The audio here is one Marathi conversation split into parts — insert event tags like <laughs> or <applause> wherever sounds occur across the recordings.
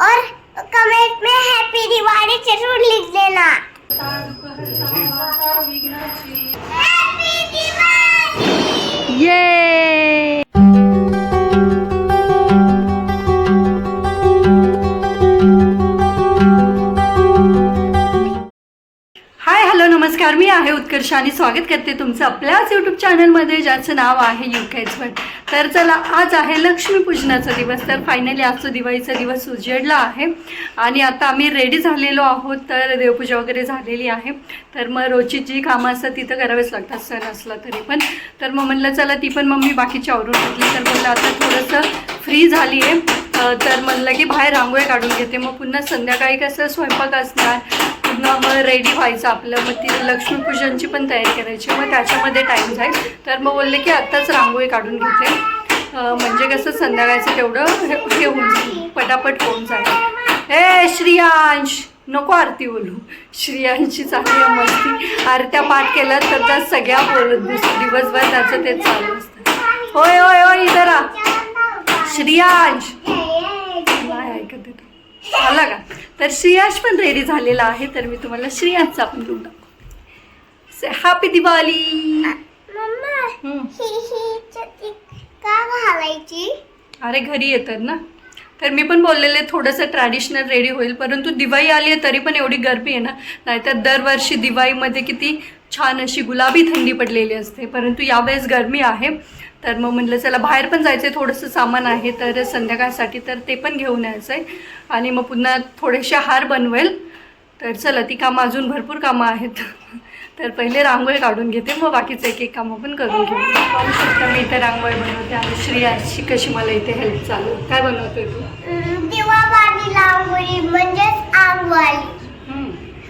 और कमेंट में हैप्पी दिवाली जरूर लिख देना। तर नमस्कार मी आहे उत्कर्ष आणि स्वागत करते तुमचं आपल्याच यूट्यूब चॅनलमध्ये ज्याचं नाव आहे यू एक्सपर्ट तर चला आज आहे लक्ष्मीपूजनाचा दिवस. तर फायनली आज तो दिवाळीचा दिवस उजेडला आहे. आणि आता आम्ही रेडी झालेलो आहोत तर देवपूजा वगैरे झालेली आहे. तर मग रोजची जी कामं असतात ती तर करावीच लागतात सण असला तरी पण. तर मग म्हणलं चला ती पण मग मी बाकीची आवरून घेतली. तर म्हणलं आता थोडंसं फ्री झाली आहे. तर म्हणलं की बाहेर रांगोळी काढून घेते. मग पुन्हा संध्याकाळी कसं स्वयंपाक असणार पुन्हा मग रेडी व्हायचं आपलं. मग ती लक्ष्मीपूजनची पण तयारी करायची. मग त्याच्यामध्ये टाईम जाईल. तर मग बोलले की आत्ताच रांगोळी काढून घेते. म्हणजे कसं संध्याकाळचं तेवढं हे होऊन जाईल. पटापट होऊन जाईल. ए श्रियांश! नको आरती बोलू. श्रियांशी चांगली मस्ती. आरत्या पाठ केल्या तर त्या सगळ्या बोलत दिसतो दिवसभर त्याचं ते चालू असतं. होय होय होय इधर श्रियांश! आला का? तर श्रियांश पण रेडी झालेला आहे तर मी तुम्हाला श्रियांशचा पण लुक दाखवते हॅपी दिवाळी! का घालायची? अरे घरी येतात ना. तर मी पण बोललेले थोडंसं ट्रॅडिशनल रेडी होईल परंतु दिवाळी आली आहे तरी पण एवढी गरमी आहे ना. नाहीतर दरवर्षी दिवाळीमध्ये किती छान अशी गुलाबी थंडी पडलेली असते परंतु यावेळेस गरमी आहे. तर मग म्हटलं चला बाहेर पण जायचं आहे थोडंसं सामान आहे तर संध्याकाळसाठी तर ते पण घेऊन यायचं आहे आणि मग पुन्हा थोडेसे हार बनवेल. तर चला ती कामं अजून भरपूर कामं आहेत. <laughs> तर पहिले रांगोळी काढून घेते. मग बाकीचं एक एक कामं पण करून घेते. पाहू शकता मी इथे रांगोळी बनवते आणि श्रेयाची कशी मला इथे हेल्प चालू काय बनवतोय तू? रांगोळी म्हणजेच.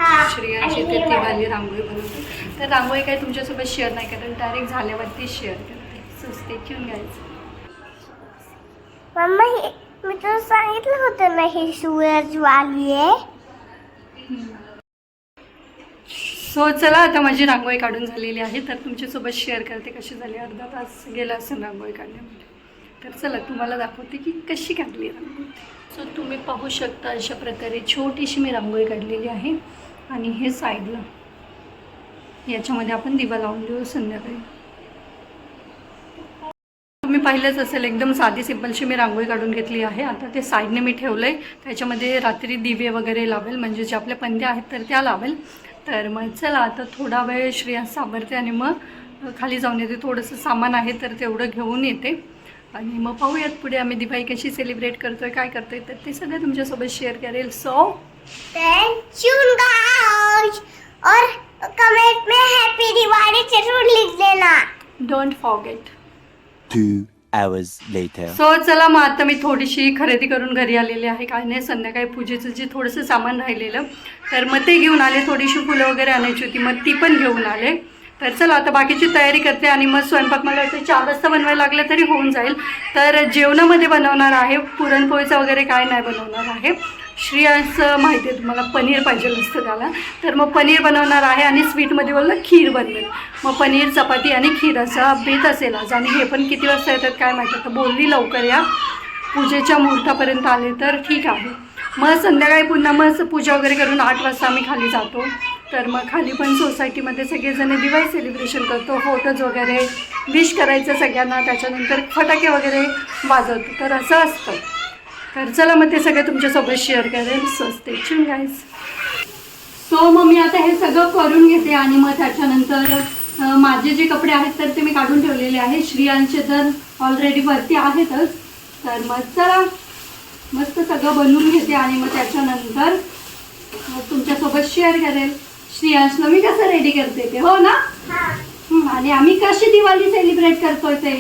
हा. इथे ती दिवाळी. वाली रांगोळी बनवते. तर रांगोळी काय तुमच्यासोबत शेअर नाही करत. डायरेक्ट झाल्यावरती शेअर करते. सो स्टे ट्यून मम्मा हे मी तुला सांगितलं होतं ना ही सूरजवाली आहे. सो चला आता माझी रांगोळी काढून झालेली आहे. तर तुमच्यासोबत शेअर करते कशी झाली. अर्धा तास गेला असेल रांगोळी काढण्यामध्ये. तर चला तुम्हाला दाखवते की कशी काढली रांगोळी. सो तुम्ही पाहू शकता अशा प्रकारे छोटीशी मी रांगोळी काढलेली आहे. आणि हे साईडला याच्यामध्ये आपण दिवा लावून देऊ संध्याकाळी. पाहिलंच असेल एकदम साधी सिंपलशी मी रांगोळी काढून घेतली आहे. आता ते साईडने मी ठेवलं आहे त्याच्यामध्ये रात्री दिवे वगैरे लावेल म्हणजे जे आपल्या पंद्या आहेत तर त्या लावेल. तर मग चला आता थोडा वेळ श्रेयांस सावरते आणि मग खाली जाऊन येते. थोडंसं सामान आहे तर तेवढं घेऊन येते. आणि मग पाहूयात पुढे आम्ही दिवाळी कशी सेलिब्रेट करतोय काय करतोय. तर ते सगळं तुमच्यासोबत शेअर करेल. सो और कमेंट में हैप्पी दिवाली जरूर लिख देना don't forget Two hours later. So चला मग आता मी थोडीशी खरेदी करून घरी आलेली आहे. काय नाही संध्याकाळी पूजेचं जे थोडंसं सामान राहिलेलं तर मग ते घेऊन आले. थोडीशी फुलं वगैरे आणायची होती मग ती पण घेऊन आले. तर चला आता बाकीची तयारी करते आणि मग स्वयंपाक मला वाटतं चार वाजता बनवायला लागलं तरी होऊन जाईल. तर जेवणामध्ये बनवणार आहे पुरणपोळीचा वगैरे काय नाही बनवणार आहे. श्रेयाचं माहिती आहे तुम्हाला पनीर पाहिजे असतं त्याला. तर मग पनीर बनवणार आहे आणि स्वीटमध्ये बोललं खीर बनवेल. मग पनीर चपाती आणि खीर असा बेत असेल आज. आणि हे पण किती वाजता येतात काय माहिती. तर बोलली लवकर या. पूजेच्या मुहूर्तापर्यंत आले तर ठीक आहे. मग संध्याकाळी पुन्हा मग पूजा वगैरे करून आठ वाजता आम्ही खाली जातो. तर मग खाली पण सोसायटीमध्ये सगळेजण दिवाळी सेलिब्रेशन करतो. फोटोज वगैरे विश करायचं सगळ्यांना. त्याच्यानंतर फटाके वगैरे वाजवतो. तर असं असतं. तर चला मग ते सगळं तुमच्यासोबत शेअर करेल स्वस्ते चून गाईज सो मग मी आता हे सगळं करून घेते आणि मग त्याच्यानंतर माझे जे कपडे आहेत तर ते मी काढून ठेवलेले आहे. श्रियांचे तर ऑलरेडी वरती आहेतच. तर मग चला मस्त सगळं बनवून घेते आणि मग त्याच्यानंतर तुमच्यासोबत शेअर करेल श्रियांशला मी कसं रेडी करते ते? हो ना? आणि आम्ही कशी दिवाळी सेलिब्रेट करतोय ते?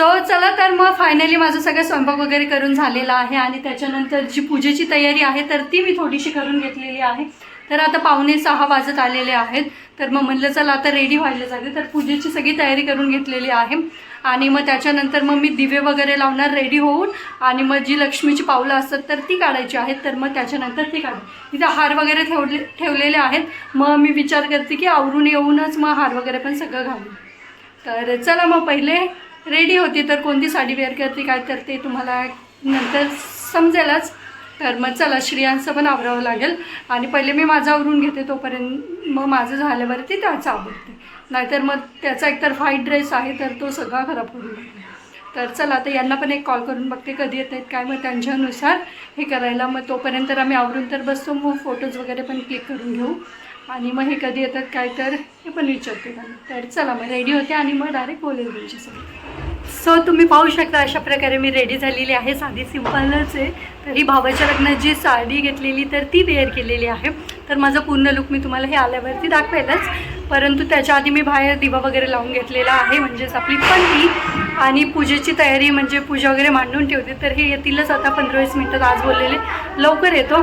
सो चला तर मग फायनली माझं सगळं स्वयंपाक वगैरे करून झालेला आहे आणि त्याच्यानंतर जी पूजेची तयारी आहे तर ती मी थोडीशी करून घेतलेली आहे. तर आता पावणे सहा वाजत आलेले आहेत. तर मग म्हणलं चला आता रेडी व्हायला जाते तर पूजेची सगळी तयारी करून घेतलेली आहे. आणि मग त्याच्यानंतर मग मी दिवे वगैरे लावणार रेडी होऊन. आणि मग जी लक्ष्मीची पावलं असतात तर ती काढायची आहेत. तर मग त्याच्यानंतर ती काढ. तिथे हार वगैरे ठेवले ठेवलेले आहेत. मग मी विचार करते की आवरून येऊनच मग हार वगैरे पण सगळं घालू. तर चला मग पहिले रेडी होती तर कोणती साडी वेअर करते काय तर ते तुम्हाला नंतर समजेलच. तर मग चला श्रियांचं पण आवरावं लागेल. आणि पहिले मी माझं आवरून घेते तोपर्यंत. मग माझं झाल्यावरती त्याचं आवडते नाहीतर मग त्याचा एकतर व्हाईट ड्रेस आहे तर तो सगळा खराब होऊन जाईल. तर चला आता यांना पण एक कॉल करून बघते कधी येत आहेत काय मग त्यांच्यानुसार हे करायला. मग तोपर्यंत तर आम्ही आवरून तर बसतो. मग फोटोज वगैरे पण क्लिक करून घेऊ. आणि मग हे कधी येतात काय तर हे पण विचारते त्यांना. तर चला मग रेडी होते आणि मग डायरेक्ट बोलेल त्यांच्यासोबत सो तुम्ही पाहू शकता अशा प्रकारे मी रेडी झालेली आहे. साधी सिम्पलच आहे. तरी भावाच्या लग्नात जी साडी घेतलेली तर ती वेअर केलेली आहे. तर माझं पूर्ण लुक मी तुम्हाला हे आल्यावरती दाखवेलच. परंतु त्याच्या आधी मी बाहेर दिवा वगैरे लावून घेतलेला आहे म्हणजेच आपली पणती आणि पूजेची तयारी म्हणजे पूजा वगैरे मांडून ठेवते. तर हे येतीलच आता पंधरा वीस मिनटात आज बोललेले. लवकर येतो.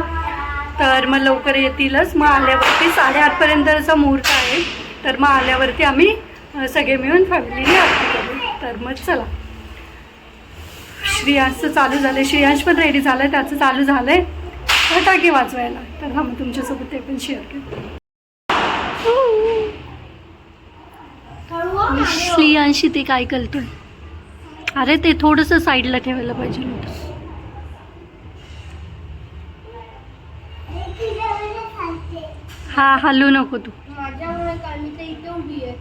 तर मग लवकर येतीलच. मग आल्यावरती साडेआठपर्यंतचा मुहूर्त आहे तर मग आल्यावरती आम्ही सगळे मिळून फॅमिलीने आरती करू. तर मग चला. श्रेयांशचं चालू झालं श्रेयांश पण रेडी झालं आहे त्याचं चालू झालं आहे फटाके वाजवायला. तर हा मग तुमच्यासोबत ते पण शेअर करते श्रेयांशी ते काय कळतं अरे ते थोडंसं साईडला ठेवायला पाहिजे नव्हतं हा हलू नको तू. माझ्यामुळे काली तर इथे उभी आहे.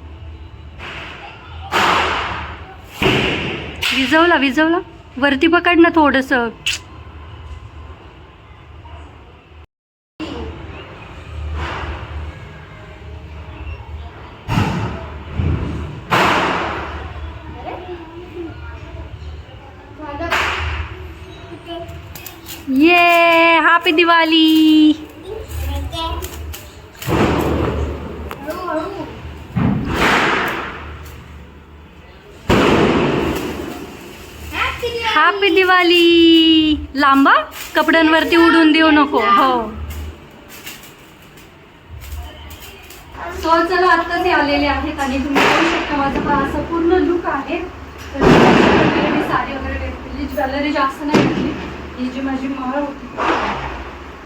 विजवला विजवला. वरती पकड ना थोडंसं. ये हॅपी दिवाळी हॅपी दिवाळी लांबा कपड्यांवरती उडून देऊ नको. हो. सो चला आत्ताच आलेले आहेत आणि तुम्ही बघू शकता माझा असं पूर्ण लुक आहे. तर मी साडी वगैरे घेतलेली म्हणजे ज्वेलरी जास्त नाही घेतली ही जी माझी माळ होती.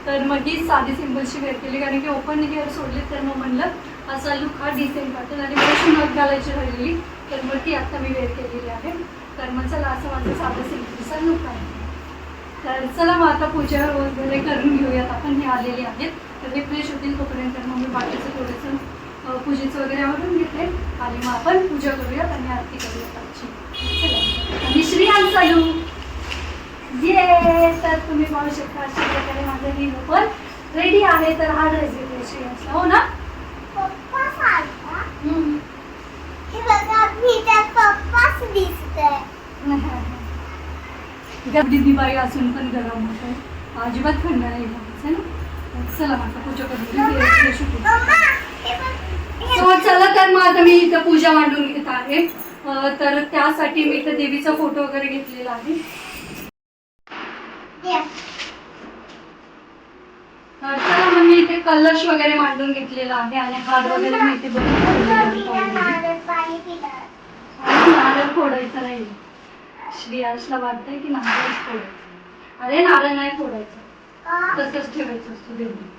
तर मग ही साधी सिम्पलची वेअर केली. कारण की ओपन हेअर सोडली तर मग म्हणलं असा लुक हा डिसेंट वाटेल. आणि मला नथ घालायची राहिलेली. तर मग ती आत्ता मी वेळ केलेली आहे. तर मग चला असं माझं साधं सिंपलचा लुक आहे. तर चला मग आता पूजा वगैरे करून घेऊयात. आपण हे आलेले आहेत. तर हे फ्रेश होतील तोपर्यंत मग मी बाकीचं थोडंसं पूजेचं वगैरे आवडून घेते. आणि मग आपण पूजा करूयात आणि आरती करूयात आमची चला. आणि श्री चालू ये तर तुम्ही पाहू शकता अशा प्रकारे माझं ही पण रेडी आहे. तर हा ड्रेस घेतला श्रेयांशला हो ना पप्पा सारखा हे बघा मी त्यात पप्पाच दिसतंय गर्दी दिवाळी असून पण गरम होत आहे अजिबात थंड नाही ना चला पूजा करून हे हे चला तर मग आता मी इथं पूजा मांडून घेत आहे तर त्यासाठी मी इथं देवीचा फोटो वगैरे घेतलेला आहे. तर चला मग मी इथे कलश वगैरे मांडून घेतलेला आहे आणि हात वगैरे मी इथे बनवून ठेवलेले आहेत पिलं already. नारळ फोडायचा फोडायचं नाही श्रेयांशला वाटतंय की नारळच फोडायचं अरे नारळ नाही फोडायचं. तसंच ठेवायचं असतं देवळात.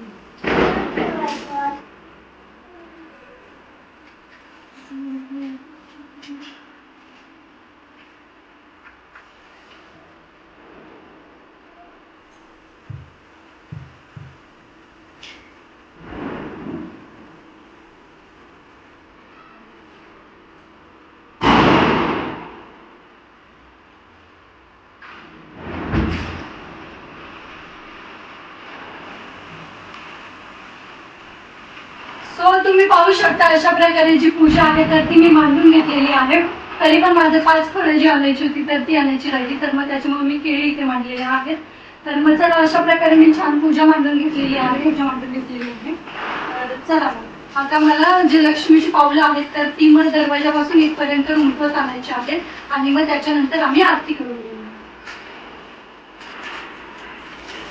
सो तुम्ही पाहू शकता अशा प्रकारे जी पूजा आहे तर ती मी मांडून घेतलेली आहे. तरी पण माझं पाच फळं जी आणायची होती तर ती आणायची राहिली. तर मग त्याच्यामुळे मी केळी इथे मांडलेले आहेत. तर मग चला अशा प्रकारे मी छान पूजा मांडून घेतलेली आहे पूजा मांडून घेतलेली आहे. तर चला मग. आता मला जे लक्ष्मीची पावलं आहेत तर ती मग दरवाजापासून इथपर्यंत उमटवत आणायची आहेत. आणि मग त्याच्यानंतर आम्ही आरती करून घेऊ.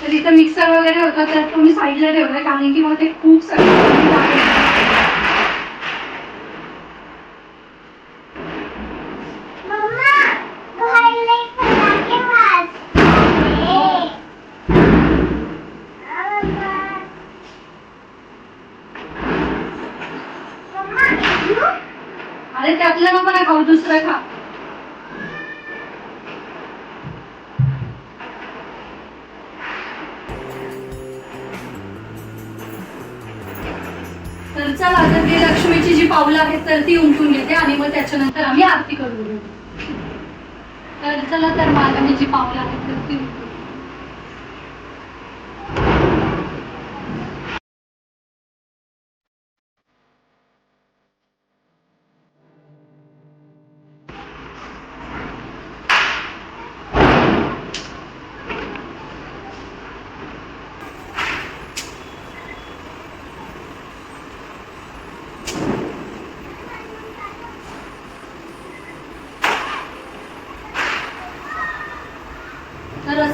तर इथं मिक्सर वगैरे होता तर तो मी साईडला ठेवलाय कारण की मग ते खूप सगळं अरे त्यातलं नको ना खाऊ दुसरं खा. तर चला आता ते लक्ष्मीची जी पावलं आहेत तर ती उमटून घेते आणि मग त्याच्यानंतर आम्ही आरती करून घेऊ. तर चला तर माता जी पावलं आहेत तर ती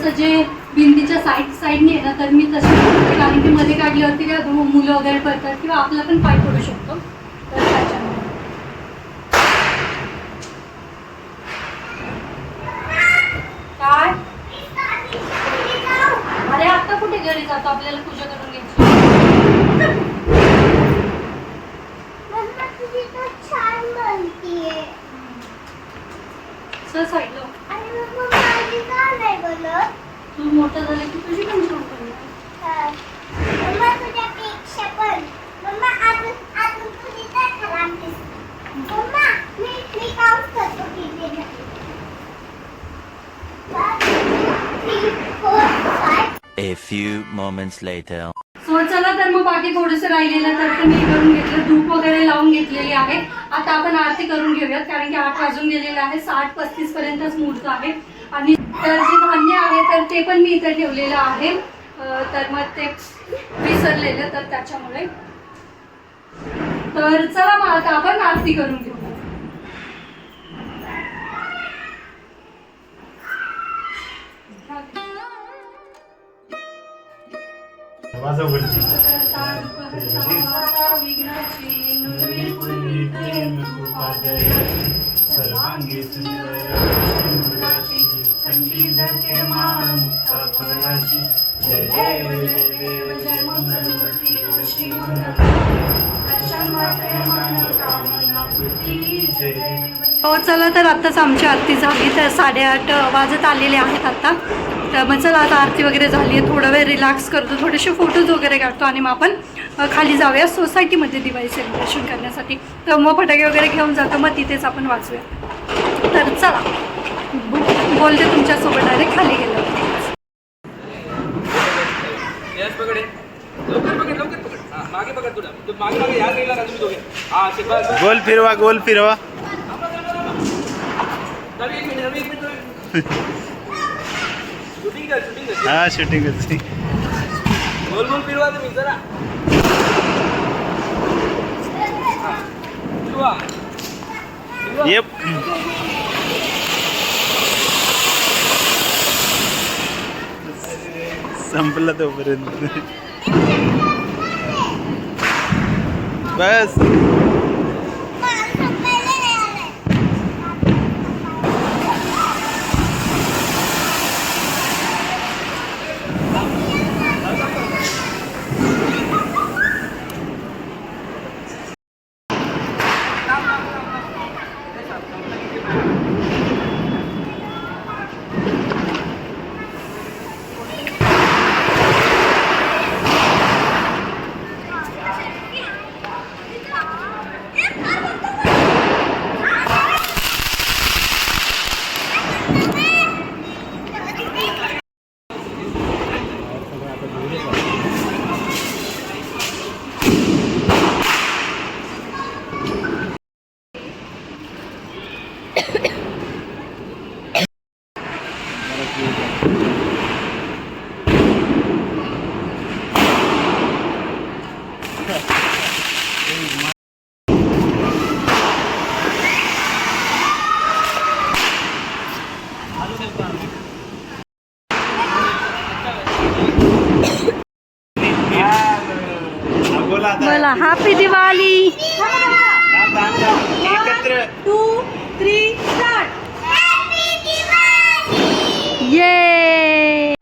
असं जे भिंतीच्या साईड साईडने आहे ना तर मी तशी करते कारण की मध्ये काढल्यावरती काय मुलं वगैरे पडतात किंवा आपला पण पाय पडू शकतो. तर त्याच्यामुळे. काय? अरे आता कुठे घरी जातो? आपल्याला पूजा करून घ्यायची मम्मा तुझी तर छान बोलतीये सर साईडला आणि मम्मा माझी का नाही बोलत तू मोठं झालं की तुझी पण छान करणार हा. मम्मा तुझ्यापेक्षा पण मम्मा अजून अजून तुझी तर खराब दिसते मम्मा मी मी काउंट करतो किती झाले One, two, three, four, five. A few moments later. So चला तर मग बाकी थोडंसं राहिलेलं तर ते मी करून घेतलं. धूप वगैरे लावून घेतलेली आहे. आता आपण आरती करून घेऊयात कारण की आठ वाजून गेलेलं आहे. साठ पस्तीस पर्यंतच मुहूर्त आहे. आणि तर जे धान्य आहे तर ते पण मी इथे ठेवलेलं आहे. तर मग ते विसरलेलं तर त्याच्यामुळे. तर चला मग आता आपण आरती करून घेऊ. जय देव हो चला तर आत्ताच आमची आरतीचा झाली तर साडेआठ वाजत आलेले आहेत आता. तर मग चला आता आरती वगैरे झाली आहे. थोडा वेळ रिलॅक्स करतो. थोडेसे फोटोज वगैरे काढतो आणि मग आपण खाली जाऊया सोसायटीमध्ये दिवाळी सेलिब्रेशन करण्यासाठी. तर मग फटाके वगैरे घेऊन जातो. मग तिथेच आपण वाचूया. तर चला. बो- बोलते तुमच्यासोबत डायरेक्ट खाली गेलो. गोल फिरवा गोल फिरवा नवी एक मिनिट नवी एक मिनिट शूटिंग कर शूटिंग कर हा शूटिंग करते गोल गोल फिरवा तुम्ही जरा हा. फिरवा. येप. संपला तोपर्यंत. बस. बोला happy Diwali two three start! ये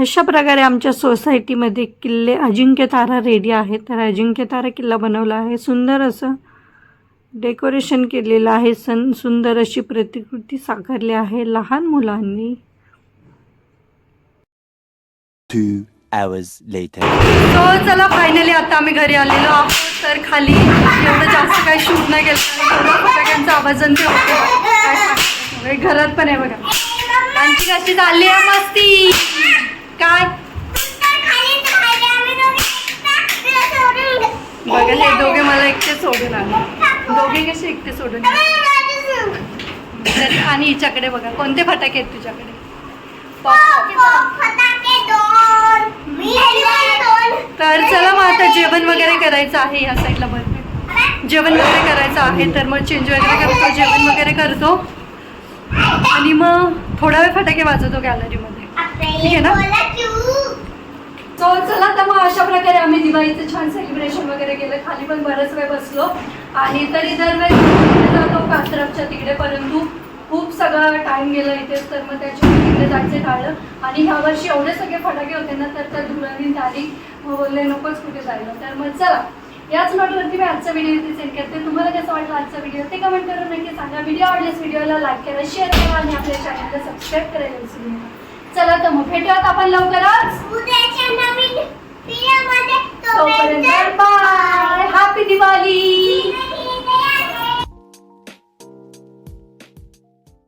अशा प्रकारे आमच्या सोसायटीमध्ये किल्ले अजिंक्य तारा रेडी आहे तर अजिंक्य तारा किल्ला बनवला आहे. सुंदर असं डेकोरेशन केलेलं आहे. सन सुंदर अशी प्रतिकृती साकारली आहे लहान मुलांनी. चला फायनली आता आम्ही घरी आलेलो आहोत. तर खाली एवढं जास्त काही शूट नाही केलं. कारण थोडं फटाक्यांचा आवाज आणि ते होतं. घरात पण आहे बघा. आणखी कशी चालली आहे मस्ती. काय? बघा हे दोघे मला एकटे सोडून आले. दोघे कसे एकटे सोडून आणि हिच्याकडे बघा कोणते फटाके आहेत तुझ्याकडे? तर चला मग आता जेवण वगैरे करायचं आहे या साईडला बरं जेवण वगैरे करायचं आहे तर मग चेंज वगैरे करतो जेवण वगैरे करतो. आणि मग थोडा वेळ फटाके वाजवतो गॅलरीमध्ये आहे ना? सो चला तर मग अशा प्रकारे आम्ही दिवाळीचं छान सेलिब्रेशन वगैरे केलं. खाली पण बराच वेळ बसलो. आणि तरी दरवेळेस जातो कात्रपच्या तिकडे परंतु खूप सगळा टाइम गेला इथेच तर मग त्याच्यामुळे तिकडे जायचं टाळलं. आणि ह्या वर्षी एवढे सगळे फटाके होते ना तर त्या धुळानी तारीख मग बोलले नकोच कुठे जायला. तर मग चला याच नोटवरती मी आजचा व्हिडिओ इथे सेंड करते. तुम्हाला कसं वाटलं आजचा व्हिडिओ ते कमेंट करून नक्की सांगा. व्हिडिओ आवडल्यास व्हिडिओला लाईक करा शेअर करा आणि आपल्या चॅनलला सबस्क्राईब करायला विसरू नका. चला तर मग भेटूयात आपण लवकरच. उद्याच्या नवीन Pilih mana bye. Happy Diwali.